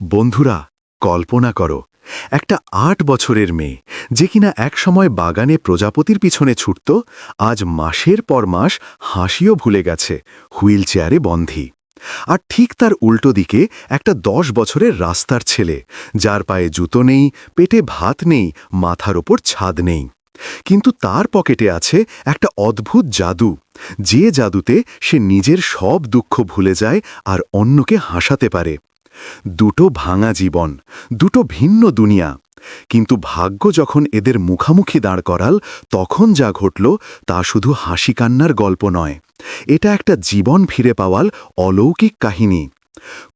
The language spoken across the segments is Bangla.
বন্ধুরা, কল্পনা করো, একটা আট বছরের মেয়ে যে কিনা একসময় বাগানে প্রজাপতির পিছনে ছুটত, আজ মাসের পর মাস হাসিও ভুলে গেছে হুইল চেয়ারে বন্ধি। আর ঠিক তার উল্টো দিকে একটা দশ বছরের রাস্তার ছেলে, যার পায়ে জুতো নেই, পেটে ভাত নেই, মাথার ওপর ছাদ নেই। কিন্তু তার পকেটে আছে একটা অদ্ভুত জাদু, যে জাদুতে সে নিজের সব দুঃখ ভুলে যায় আর অন্যকে হাসাতে পারে। দুটো ভাঙা জীবন, দুটো ভিন্ন দুনিয়া। কিন্তু ভাগ্য যখন এদের মুখামুখি দাঁড় করাল, তখন যা ঘটল তা শুধু হাসি কান্নার গল্প নয়। এটা একটা জীবন ফিরে পাওয়াল অলৌকিক কাহিনী।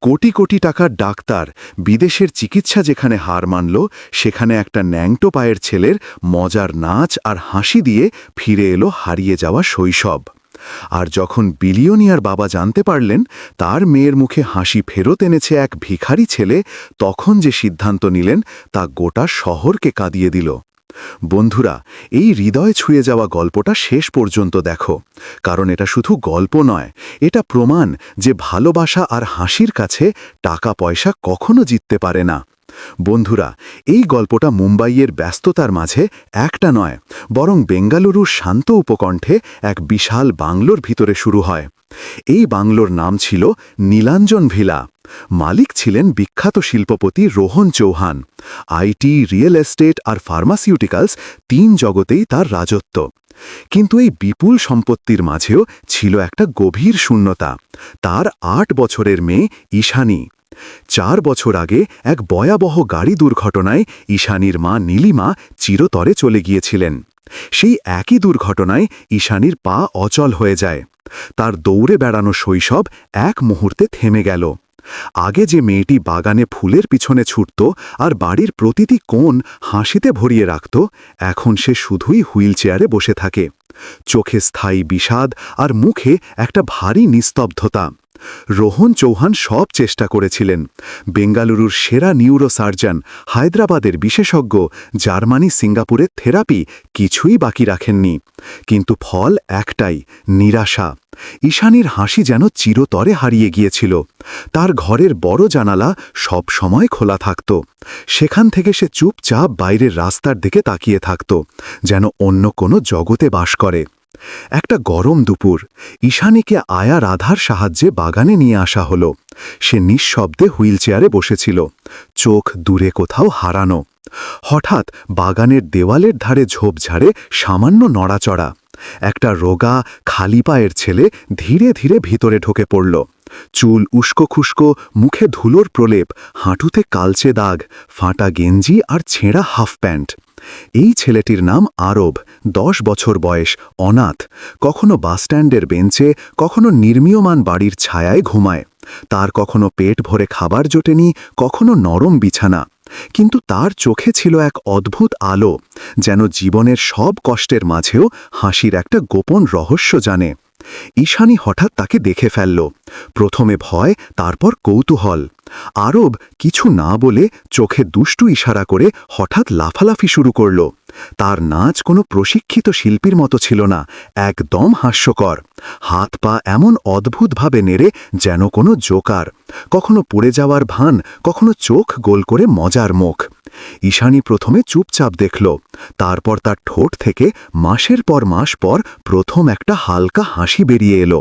কোটি কোটি টাকার ডাক্তার বিদেশের চিকিৎসা যেখানে হার মানল, সেখানে একটা ন্যাংটো পায়ের ছেলের মজার নাচ আর হাসি দিয়ে ফিরে এলো হারিয়ে যাওয়া শৈশব। আর যখন বিলিয়নিয়ার বাবা জানতে পারলেন তার মেয়ের মুখে হাসি ফেরত এনেছে এক ভিখারি ছেলে, তখন যে সিদ্ধান্ত নিলেন তা গোটা শহরকে কাঁদিয়ে দিল। বন্ধুরা, এই হৃদয় ছুঁয়ে যাওয়া গল্পটা শেষ পর্যন্ত দেখো, কারণ এটা শুধু গল্প নয়, এটা প্রমাণ যে ভালোবাসা আর হাসির কাছে টাকা পয়সা কখনো জিততে পারে না। বন্ধুরা, এই গল্পটা মুম্বাইয়ের ব্যস্ততার মাঝে একটা নয়, বরং বেঙ্গালুরুর শান্ত উপকণ্ঠে এক বিশাল বাংলোর ভিতরে শুরু হয়। এই বাংলোর নাম ছিল নীলাঞ্জন ভিলা। মালিক ছিলেন বিখ্যাত শিল্পপতি Rohan Chauhan. IT real estate R pharmaceuticals তিন জগতেই তার রাজত্ব। কিন্তু এই বিপুল সম্পত্তির মাঝেও ছিল একটা গভীর শূন্যতা। তার আট বছরের মেয়ে ঈশানী। চার বছর আগে এক ভয়াবহ গাড়ি দুর্ঘটনায় ঈশানীর মা নীলিমা চিরতরে চলে গিয়েছিলেন। সেই একই দুর্ঘটনায় ঈশানীর পা অচল হয়ে যায়। তার দৌড়ে বেড়ানো শৈশব এক মুহূর্তে থেমে গেল। আগে যে মেয়েটি বাগানে ফুলের পিছনে ছুটত আর বাড়ির প্রতিটি কোণ হাসিতে ভরিয়ে রাখত, এখন সে শুধুই হুইল চেয়ারে বসে থাকে। চোখে স্থায়ী বিষাদ আর মুখে একটা ভারী নিস্তব্ধতা। রোহন চৌহান সব চেষ্টা করেছিলেন। বেঙ্গালুরুর সেরা নিউরোসার্জন, হায়দ্রাবাদের বিশেষজ্ঞ, জার্মানি সিঙ্গাপুরের থেরাপি কিছুই বাকি রাখেননি। কিন্তু ফল একটাই, নিরাশা। ঈশানীর হাসি যেন চিরতরে হারিয়ে গিয়েছিল। তার ঘরের বড় জানালা সব সময় খোলা থাকত। সেখান থেকে সে চুপচাপ বাইরের রাস্তার দিকে তাকিয়ে থাকত, যেন অন্য কোনো জগতে বাস করে। একটা গরম দুপুর, ঈশানীকে আয়া রাধার সাহায্যে বাগানে নিয়ে আসা হলো। সে নিঃশব্দে হুইল চেয়ারে বসেছিল। চোখ দূরে কোথাও হারানো। হঠাৎ বাগানের দেওয়ালের ধারে ঝোপঝাড়ে সামান্য নড়াচড়া। একটা রোগা, খালি পায়ের ছেলে ধীরে ধীরে ভিতরে ঢোকে পড়ল। চুল উস্কো খুস্কো মুখে ধুলোর প্রলেপ, হাঁটুতে কালচে দাগ, ফাঁটা গেঞ্জি আর ছেঁড়া হাফ প্যান্ট। এই ছেলেটির নাম আরব, দশ বছর বয়স, অনাথ, কখনো বাসস্ট্যান্ডের বেঞ্চে, কখনো নির্মীয়মান বাড়ির ছায়ায় ঘুমায়। তার কখনো পেট ভরে খাবার জোটেনি, কখনো নরম বিছানা। কিন্তু তার চোখে ছিল এক অদ্ভুত আলো, যেন জীবনের সব কষ্টের মাঝেও হাসির একটা গোপন রহস্য জানে। ঈশানী হঠাৎ তাকে দেখে ফেলল। প্রথমে ভয়, তারপর কৌতূহল। আরব কিছু না বলে চোখে দুষ্টু ইশারা করে হঠাৎ লাফালাফি শুরু করল। তার নাচ কোনো প্রশিক্ষিত শিল্পীর মতো ছিল না, একদম হাস্যকর। হাত পা এমন অদ্ভুতভাবে নেড়ে যেন কোনো জোকার, কখনো পড়ে যাওয়ার ভান, কখনো চোখ গোল করে মজার মুখ। ঈশানী প্রথমে চুপচাপ দেখল, তারপর তার ঠোঁট থেকে মাসের পর মাস পর প্রথম একটা হালকা হাসি বেরিয়ে এলো।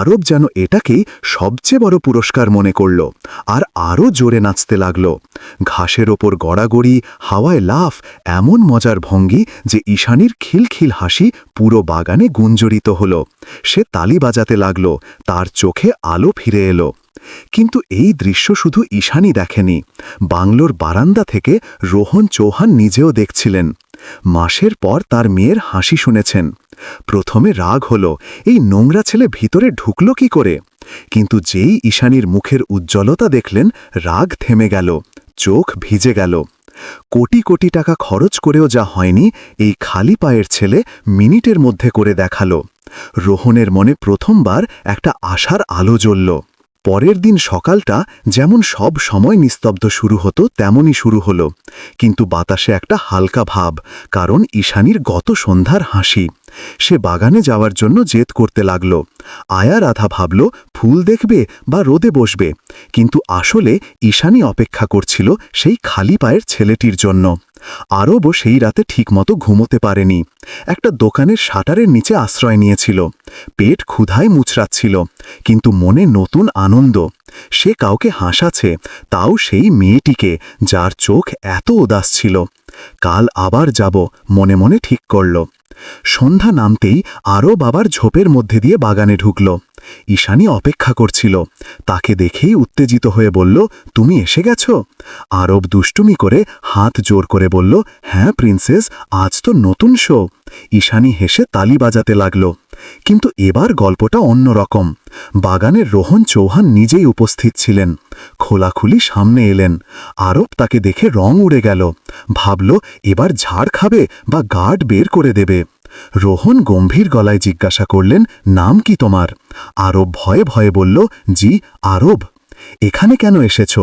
আরব যেন এটাকেই সবচেয়ে বড় পুরস্কার মনে করল, আর আরও জোরে নাচতে লাগল। ঘাসের ওপর গড়াগড়ি, হাওয়ায় লাফ, এমন মজার ভঙ্গি যে ঈশানীর খিলখিল হাসি পুরো বাগানে গুঞ্জরিত হল। সে তালি বাজাতে লাগল, তার চোখে আলো ফিরে এলো। কিন্তু এই দৃশ্য শুধু ঈশানী দেখেনি। বাংলোর বারান্দা থেকে রোহন চৌহান নিজেও দেখছিলেন। মাসের পর তার মেয়ের হাসি শুনেছেন। প্রথমে রাগ হল, এই নোংরা ছেলে ভিতরে ঢুকল কি করে? কিন্তু যেই ঈশানীর মুখের উজ্জ্বলতা দেখলেন, রাগ থেমে গেল, চোখ ভিজে গেল। কোটি কোটি টাকা খরচ করেও যা হয়নি, এই খালি পায়ের ছেলে মিনিটের মধ্যে করে দেখাল। রোহনের মনে প্রথমবার একটা আশার আলো জ্বলল। পরের দিন সকালটা যেমন সব সময় নিস্তব্ধ শুরু হতো, তেমনই শুরু হলো। কিন্তু বাতাসে একটা হালকা ভাব, কারণ ঈশানীর গত সন্ধ্যার হাসি। সে বাগানে যাওয়ার জন্য জেদ করতে লাগল। আয়া রাধা ভাবল, ফুল দেখবে বা রোদে বসবে? কিন্তু আসলে ঈশানী অপেক্ষা করছিল সেই খালি পায়ের ছেলেটির জন্য। আরবও সেই রাতে ঠিকমতো ঘুমোতে পারেনি। একটা দোকানের শাটারের নিচে আশ্রয় নিয়েছিল। পেট ক্ষুধায় মুচড়াচ্ছিল, কিন্তু মনে নতুন আনন্দ। সে কাউকে হাসাছে তাও সেই মেয়েটিকে, যার চোখ এত উদাস ছিল। কাল আবার যাব, মনে মনে ঠিক করল। সন্ধ্যা নামতেই আরব আবার ঝোপের মধ্যে দিয়ে বাগানে ঢুকল। ঈশানী অপেক্ষা করছিল। তাকে দেখেই উত্তেজিত হয়ে বলল, তুমি এসে গেছ? আরব দুষ্টুমি করে হাত জোর করে বলল হ্যাঁ প্রিন্সেস, আজ তো নতুন শো। ঈশানী হেসে তালি বাজাতে লাগল। কিন্তু এবার গল্পটা অন্যরকম বাগানের রোহন চৌহান নিজেই উপস্থিত ছিলেন। খোলাখুলি সামনে এলেন। আরব তাকে দেখে রং উড়ে গেল। ভাবল, এবার ঝাড় খাবে বা গার্ড বের করে দেবে। রোহন গম্ভীর গলায় জিজ্ঞাসা করলেন, নাম কি তোমার? আরব ভয়ে ভয়ে বলল, জি, আরব। এখানে কেন এসেছ?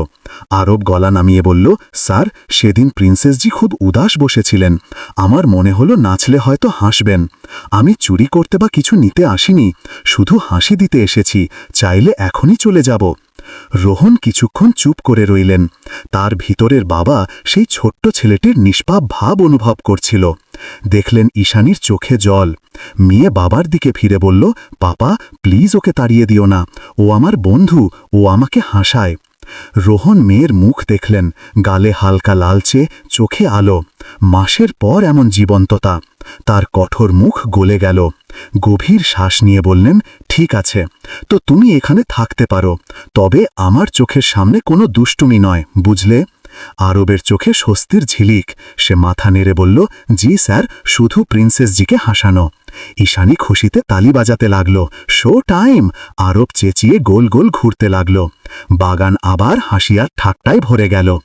আরব গলা নামিয়ে বলল, স্যার, সেদিন প্রিন্সেসজি খুব উদাস বসেছিলেন। আমার মনে হলো নাচলে হয়তো হাসবেন। আমি চুরি করতে বা কিছু নিতে আসিনি। শুধু হাসি দিতে এসেছি। চাইলে এখনই চলে যাব। রোহন কিছুক্ষণ চুপ করে রইলেন। তার ভিতরের বাবা সেই ছোট্ট ছেলেটির নিষ্পাপ ভাব অনুভব করছিল। দেখলেন ঈশানীর চোখে জল। মেয়ে বাবার দিকে ফিরে বলল, পাপা প্লিজ ওকে তাড়িয়ে দিও না। ও আমার বন্ধু, ও আমাকে হাসায়। রোহন মেয়ের মুখ দেখলেন, গালে হালকা লালচে, চোখে আলো। মাসের পর এমন জীবন্ততা। তার কঠোর মুখ গলে গেল। গভীর শ্বাস নিয়ে বললেন, ঠিক আছে। তো তুমি এখানে থাকতে পারো। তবে আমার চোখের সামনে কোনো দুষ্টুমি নয়, বুঝলে? আরবের চোখে স্বস্তির ঝিলিক। সে মাথা নেড়ে বলল, জি স্যার, শুধু প্রিন্সেসজিকে হাসানো। ঈশানী খুশিতে তালি বাজাতে লাগল। Show time! আরব চেঁচিয়ে গোল গোল ঘুরতে লাগল। বাগান আবার হাসিয়ার ঠাট্টায় ভরে গেল।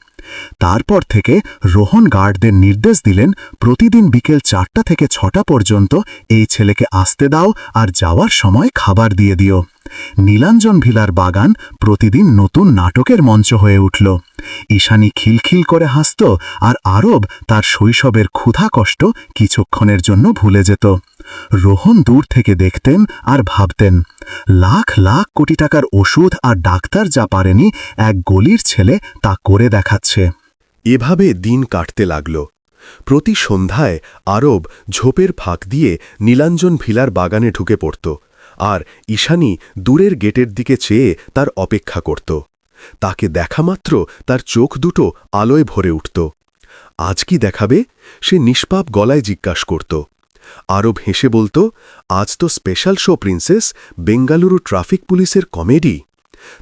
তারপর থেকে রোহন গার্ডদের নির্দেশ দিলেন, প্রতিদিন বিকেল চারটা থেকে ছটা পর্যন্ত এই ছেলেকে আসতে দাও আর যাওয়ার সময় খাবার দিয়ে দিও। নীলাঞ্জন ভিলার বাগান প্রতিদিন নতুন নাটকের মঞ্চ হয়ে উঠল। ঈশানী খিলখিল করে হাসত আর আরব তার শৈশবের ক্ষুধা কষ্ট কিছুক্ষণের জন্য ভুলে যেত। রোহন দূর থেকে দেখতেন আর ভাবতেন, লাখ লাখ কোটি টাকার ওষুধ আর ডাক্তার যা পারেনি এক গলির ছেলে তা করে দেখাচ্ছে। এভাবে দিন কাটতে লাগল। প্রতি সন্ধ্যায় আরব ঝোপের ফাঁক দিয়ে নীলাঞ্জন ভিলার বাগানে ঢুকে পড়ত। আর ঈশানী দূরের গেটের দিকে চেয়ে তার অপেক্ষা করত। তাকে দেখা মাত্র তার চোখ দুটো আলোয় ভরে উঠত। আজ কি দেখাবে? সে নিষ্পাপ গলায় জিজ্ঞাস করত। আরব হেসে বলত, আজ তো special show princess Bengaluru traffic পুলিশের কমেডি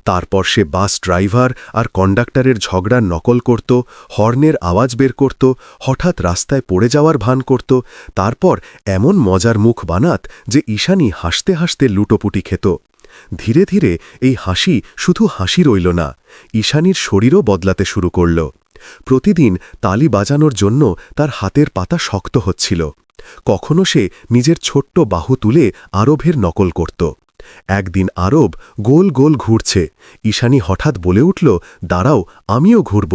তারপর সে বাস ড্রাইভার আর কন্ডাক্টরের ঝগড়ার নকল করত, হর্নের আওয়াজ বের করত, হঠাৎ রাস্তায় পড়ে যাওয়ার ভান করত, তারপর এমন মজার মুখ বানাত যে ঈশানি হাসতে হাসতে লুটোপুটি খেত। ধীরে ধীরে এই হাসি শুধু হাসি রইল না, ঈশানীর শরীরও বদলাতে শুরু করল। প্রতিদিন তালি বাজানোর জন্য তার হাতের পাতা শক্ত হচ্ছিল। কখনো সে নিজের ছোট্ট বাহু তুলে আরবের নকল করত। একদিন আরব গোল গোল ঘুরছে। ঈশানী হঠাৎ বলে উঠল, দাঁড়াও, আমিও ঘুরব।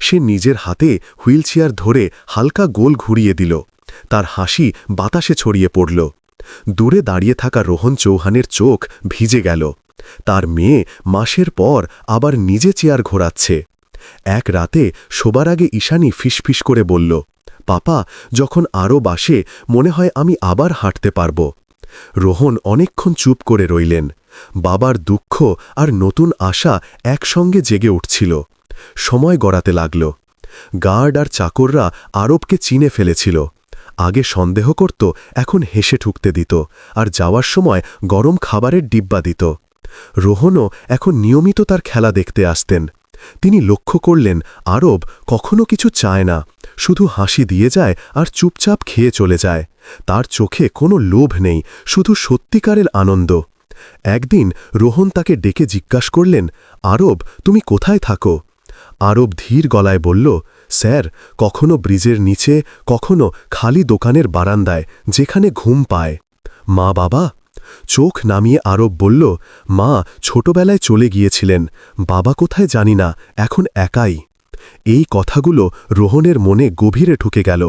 সে নিজের হাতে হুইলচেয়ার ধরে হালকা গোল ঘুরিয়ে দিল। তার হাসি বাতাসে ছড়িয়ে পড়ল। দূরে দাঁড়িয়ে থাকা রোহন চৌহানের চোখ ভিজে গেল। তার মেয়ে মাসের পর আবার নিজে চেয়ার ঘোরাচ্ছে। এক রাতে শোবার আগে ঈশানী ফিসফিস করে বলল, পাপা, যখন আরও বাসে মনে হয় আমি আবার হাঁটতে পারব। রোহন অনেকক্ষণ চুপ করে রইলেন। বাবার দুঃখ আর নতুন আশা একসঙ্গে জেগে উঠছিল। সময় গড়াতে লাগল। গার্ড আর চাকররা আরবকে চিনে ফেলেছিল। আগে সন্দেহ করত, এখন হেসে ঠুকতে দিত আর যাওয়ার সময় গরম খাবারের ডিব্বা দিত। রোহনও এখন নিয়মিত তার খেলা দেখতে আসতেন। তিনি লক্ষ্য করলেন, আরব কখনো কিছু চায় না, শুধু হাসি দিয়ে যায় আর চুপচাপ খেয়ে চলে যায়। তার চোখে কোনো লোভ নেই, শুধু সত্যিকারের আনন্দ। একদিন রোহন তাকে ডেকে জিজ্ঞাস করলেন, আরব, তুমি কোথায় থাকো? আরব ধীর গলায় বলল, স্যার, কখনো ব্রিজের নিচে, কখনো খালি দোকানের বারান্দায়, যেখানে ঘুম পায়। মা বাবা চোখ নামিয়ে আরব বলল, মা, ছোটবেলায় চলে গিয়েছিলেন। বাবা কোথায় জানি না, এখন একাই। এই কথাগুলো রোহনের মনে গভীরে ঢুকে গেল।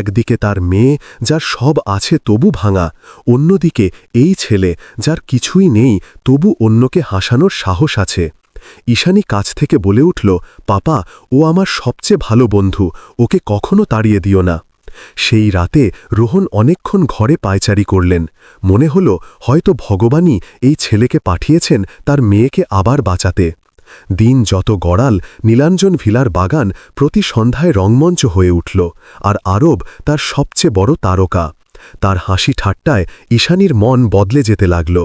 একদিকে তার মেয়ে, যার সব আছে তবু ভাঙা, অন্যদিকে এই ছেলে, যার কিছুই নেই, তবু অন্যকে হাসানোর সাহস আছে। ঈশানী কাছ থেকে বলে উঠল, পাপা, ও আমার সবচেয়ে ভালো বন্ধু, ওকে কখনো তাড়িয়ে দিও না। সেই রাতে রোহন অনেকক্ষণ ঘরে পায়চারি করলেন। মনে হল হয়তো ভগবানই এই ছেলেকে পাঠিয়েছেন তার মেয়েকে আবার বাঁচাতে। দিন যত গড়াল, নীলাঞ্জন ভিলার বাগান প্রতি সন্ধ্যায় রংমঞ্চ হয়ে উঠল আর আরব তার সবচেয়ে বড় তারকা। তার হাসি ঠাট্টায় ঈশানীর মন বদলে যেতে লাগল।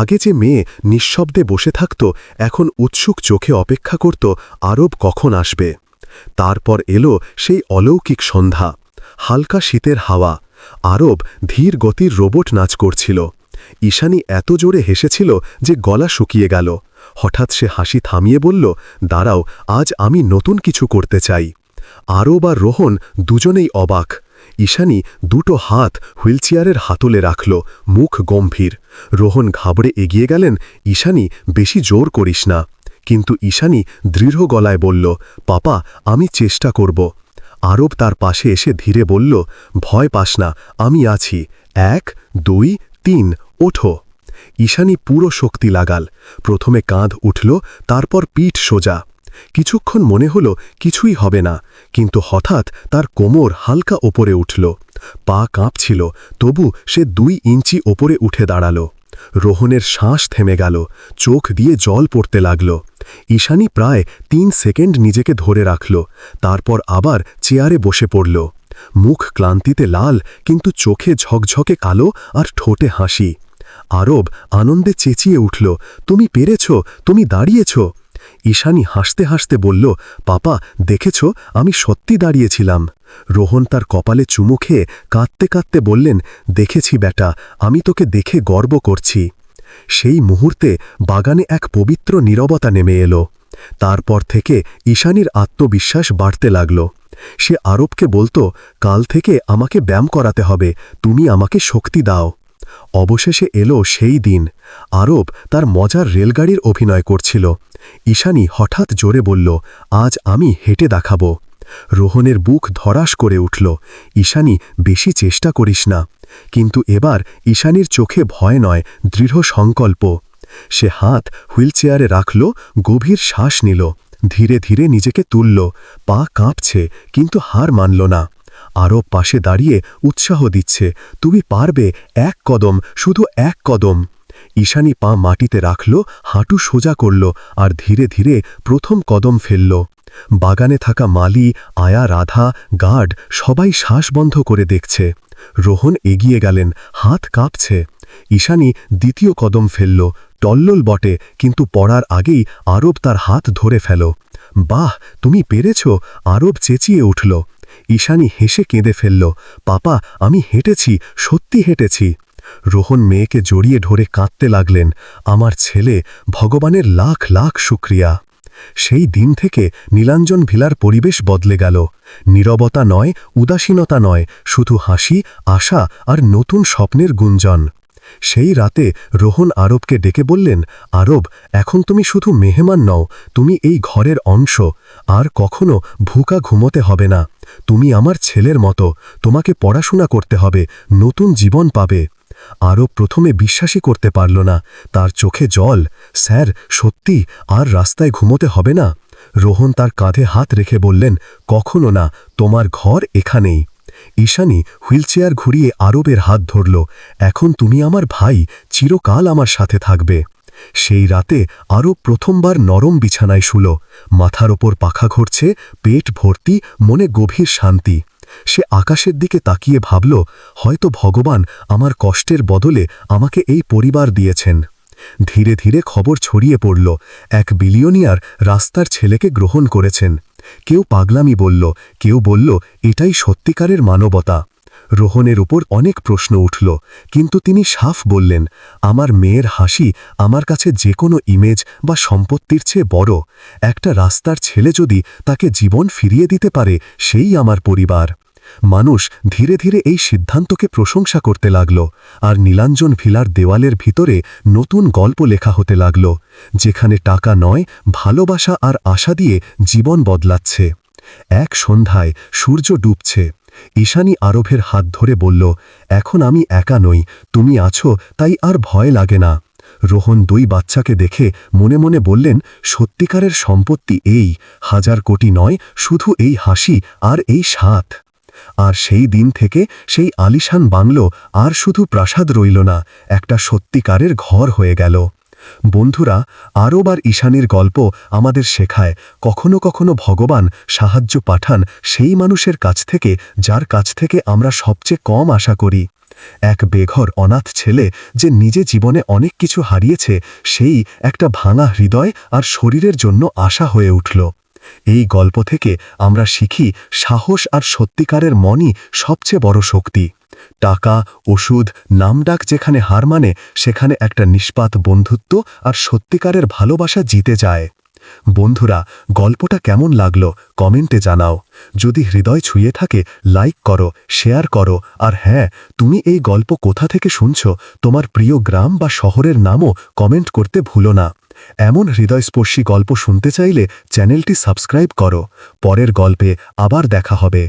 আগে যে মেয়ে নিঃশব্দে বসে থাকত, এখন উৎসুক চোখে অপেক্ষা করত আরব কখন আসবে। তারপর এলো সেই অলৌকিক সন্ধ্যা। হালকা শীতের হাওয়া, আরব ধীর গতির রোবট নাচ করছিল। ঈশানী এত জোরে হেসেছিল যে গলা শুকিয়ে গেল। হঠাৎ সে হাসি থামিয়ে বলল, দাঁড়াও, আজ আমি নতুন কিছু করতে চাই। আরব আর রোহন দুজনেই অবাক। ঈশানী দুটো হাত হুইলচেয়ারের হাতলে রাখল, মুখ গম্ভীর। রোহন ঘাবড়ে এগিয়ে গেলেন, ঈশানী, বেশি জোর করিস না। কিন্তু ঈশানী দৃঢ় গলায় বলল, পাপা, আমি চেষ্টা করব। আরব তার পাশে এসে ধীরে বলল, ভয় পাস না, আমি আছি। এক, দুই, তিন, ওঠো। ঈশানী পুরো শক্তি লাগাল। প্রথমে কাঁধ উঠল, তারপর পিঠ সোজা। কিছুক্ষণ মনে হল, কিছুই হবে না, কিন্তু হঠাৎ তার কোমর হালকা ওপরে উঠল। পা কাঁপছিল, তবু সে দুই ইঞ্চি ওপরে উঠে দাঁড়াল। রোহনের শ্বাস থেমে গেল, চোখ দিয়ে জল পড়তে লাগল। ঈশানী প্রায় তিন সেকেন্ড নিজেকে ধরে রাখল, তারপর আবার চেয়ারে বসে পড়ল। মুখ ক্লান্তিতে লাল, কিন্তু চোখে ঝকঝকে কালো আর ঠোঁটে হাসি। আরব আনন্দে চেঁচিয়ে উঠল, তুমি পেরেছ, তুমি দাঁড়িয়েছ। ঈশানী হাসতে হাসতে বলল, পাপা, দেখেছ, আমি সত্যি দাঁড়িয়েছিলাম। রোহন তার কপালে চুমু খেয়ে কাঁদতে কাঁদতে বললেন, দেখেছি বেটা, আমি তোকে দেখে গর্ব করছি। সেই মুহূর্তে বাগানে এক পবিত্র নীরবতা নেমে এলো। তারপর থেকে ঈশানীর আত্মবিশ্বাস বাড়তে লাগল। সে আরবকে বলতো, কাল থেকে আমাকে ব্যায়াম করাতে হবে, তুমি আমাকে শক্তি দাও। অবশেষে এলো সেই দিন। আরব তার মজার রেলগাড়ির অভিনয় করছিল। ঈশানী হঠাৎ জোরে বলল, আজ আমি হেঁটে দেখাব। রোহনের বুক ধরাস করে উঠল, ঈশানী, বেশি চেষ্টা করিস না। কিন্তু এবার ঈশানীর চোখে ভয় নয়, দৃঢ় সংকল্প। সে হাত হুইলচেয়ারে রাখল, গভীর শ্বাস নিল, ধীরে ধীরে নিজেকে তুলল, পা কাঁপছে, কিন্তু হার মানল না। আরও পাশে দাঁড়িয়ে উৎসাহ দিচ্ছে, তুমি পারবে এক কদম, শুধু এক কদম। ঈশানী পা মাটিতে রাখল, হাঁটু সোজা করল আর ধীরে ধীরে প্রথম কদম ফেলল। বাগানে থাকা মালি, আয়া, রাধা গার্ড সবাই শ্বাস বন্ধ করে দেখছে। রোহন এগিয়ে গেলেন, হাত কাঁপছে। ঈশানী দ্বিতীয় কদম ফেলল, টল্লল বটে, কিন্তু পড়ার আগেই আরব তার হাত ধরে ফেল। বাহ, তুমি পেরেছ! আরব চেঁচিয়ে উঠল। ঈশানী হেসে কেঁদে ফেলল, পাপা, আমি হেঁটেছি, সত্যি হেঁটেছি। রোহন মেয়েকে জড়িয়ে ধরে কাঁদতে লাগলেন, আমার ছেলে ভগবানের লাখ লাখ শুক্রিয়া। সেই দিন থেকে নীলাঞ্জন ভিলার পরিবেশ বদলে গেল। নীরবতা নয়, উদাসীনতা নয়, শুধু হাসি, আশা আর নতুন স্বপ্নের গুঞ্জন। সেই রাতে রোহন আরবকে ডেকে বললেন, আরব, এখন তুমি শুধু মেহমান নও, তুমি এই ঘরের অংশ। আর কখনো ভুকা ঘুমোতে হবে না। তুমি আমার ছেলের মতো, তোমাকে পড়াশোনা করতে হবে, নতুন জীবন পাবে। আরব প্রথমে বিশ্বাসই করতে পারল না, তার চোখে জল। স্যার, সত্যি, আর রাস্তায় ঘুমোতে হবে না? রোহন তার কাঁধে হাত রেখে বললেন, কখনো না, তোমার ঘর এখানেই। ঈশানী হুইলচেয়ার ঘুরিয়ে আরবের হাত ধরল, এখন তুমি আমার ভাই, চিরকাল আমার সাথে থাকবে। সেই রাতে আরব প্রথমবার নরম বিছানায় শুল, মাথার ওপর পাখা ঘুরছে, পেট ভর্তি, মনে গভীর শান্তি। সে আকাশের দিকে তাকিয়ে ভাবল, হয়তো ভগবান আমার কষ্টের বদলে আমাকে এই পরিবার দিয়েছেন। ধীরে ধীরে খবর ছড়িয়ে পড়ল, এক বিলিয়নিয়ার রাস্তার ছেলেকে গ্রহণ করেছেন। কেউ পাগলামি বলল, কেউ বলল, এটাই সত্যিকারের মানবতা। রোহনের উপর অনেক প্রশ্ন উঠল, কিন্তু তিনি সাফ বললেন, আমার মেয়ের হাসি আমার কাছে যে কোনো ইমেজ বা সম্পত্তির চেয়ে বড়। একটা রাস্তার ছেলে যদি তাকে জীবন ফিরিয়ে দিতে পারে, সেই আমার পরিবার। মানুষ ধীরে ধীরে এই সিদ্ধান্তকে প্রশংসা করতে লাগল, আর নীলাঞ্জন ভিলার দেওয়ালের ভিতরে নতুন গল্প লেখা হতে লাগল, যেখানে টাকা নয়, ভালোবাসা আর আশা দিয়ে জীবন বদলাচ্ছে। এক সন্ধ্যায় সূর্য ডুবছে। ঈশানী আরভের হাত ধরে বলল, এখন আমি একা নই, তুমি আছো, তাই আর ভয় লাগে না। রোহন দুই বাচ্চাকে দেখে মনে মনে বললেন, সত্যিকারের সম্পত্তি এই, হাজার কোটি নয়, শুধু এই হাসি আর এই সাথ আর সেই দিন থেকে সেই আলিশান বাংলো আর শুধু প্রাসাদ রইল না, একটা সত্যিকারের ঘর হয়ে গেল। বন্ধুরা আরব আর ঈশানের গল্প আমাদের শেখায়, কখনো কখনো ভগবান সাহায্য পাঠান সেই মানুষের কাছ থেকে, যার কাছ থেকে আমরা সবচেয়ে কম আশা করি। এক বেঘর, অনাথ ছেলে যে নিজে জীবনে অনেক কিছু হারিয়েছে, সেই একটা ভাঙা হৃদয় আর শরীরের জন্য আশা হয়ে উঠল। এই গল্প থেকে আমরা শিখি সাহস আর সত্যিকারের মনই সবচেয়ে বড় শক্তি। টাকা, ওষুধ, নামডাক যেখানে হার মানে সেখানে একটা নিষ্পাত বন্ধুত্ব আর সত্যিকারের ভালোবাসা জিতে যায়। বন্ধুরা, গল্পটা কেমন লাগল কমেন্টে জানাও। যদি হৃদয় ছুঁয়ে থাকে, লাইক করো, শেয়ার করো, আর হ্যাঁ তুমি এই গল্প কোথা থেকে শুনছ, তোমার প্রিয় গ্রাম বা শহরের নামও কমেন্ট করতে ভুলো না। এমন হৃদয়স্পর্শী গল্প শুনতে চাইলে চ্যানেলটি সাবস্ক্রাইব করো। পরের গল্পে আবার দেখা হবে।